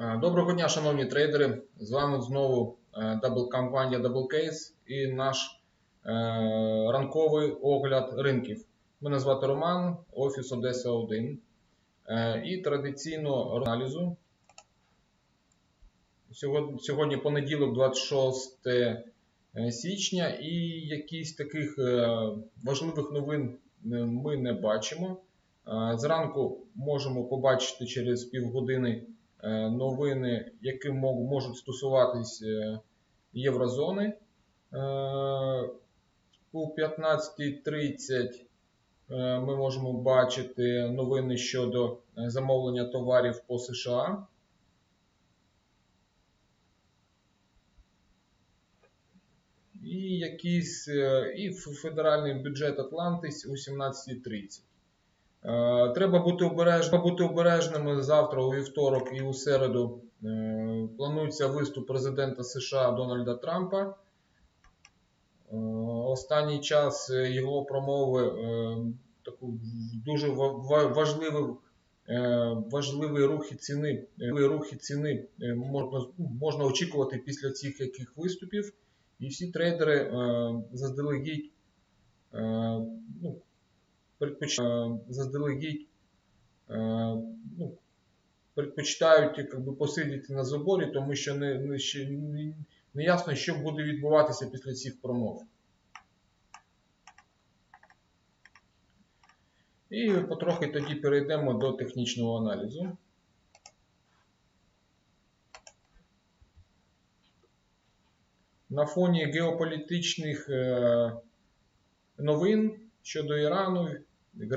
Е, Доброго дня, шановні трейдери. З вами знову е, компанія Double Case і наш е, ранковий огляд ринків. Мене звати Роман, офіс Одеса 1. Е, І традиційно аналізу. Сьогодні, понеділок, 26 е, січня, і якісь таких важливих новин ми не бачимо. Зранку можемо побачити через півгодини новини, які можуть стосуватись е, єврозони. Е, У 15.30 е, ми можемо бачити новини щодо е, замовлення товарів по США. І якийсь е, і федеральний бюджет Атлантис о 17.30. Е, Треба бути обереж... треба бути обережними завтра, у вівторок і у середу. е, Планується виступ президента США Дональда Трампа. Е, Останній час його промови таку дуже ва- ва- важливий, важливі рухи ціни, рухи ціни можна, можна очікувати після цих яких виступів. І всі трейдери заздалегідь ну, предпоч... е, заздалегідь е, ну, предпочитають якби, посидіти на заборі, тому що не, не, не, не ясно, що буде відбуватися після цих промов. І потрохи тоді перейдемо до технічного аналізу. На фоні геополітичних е, новин щодо Ірану,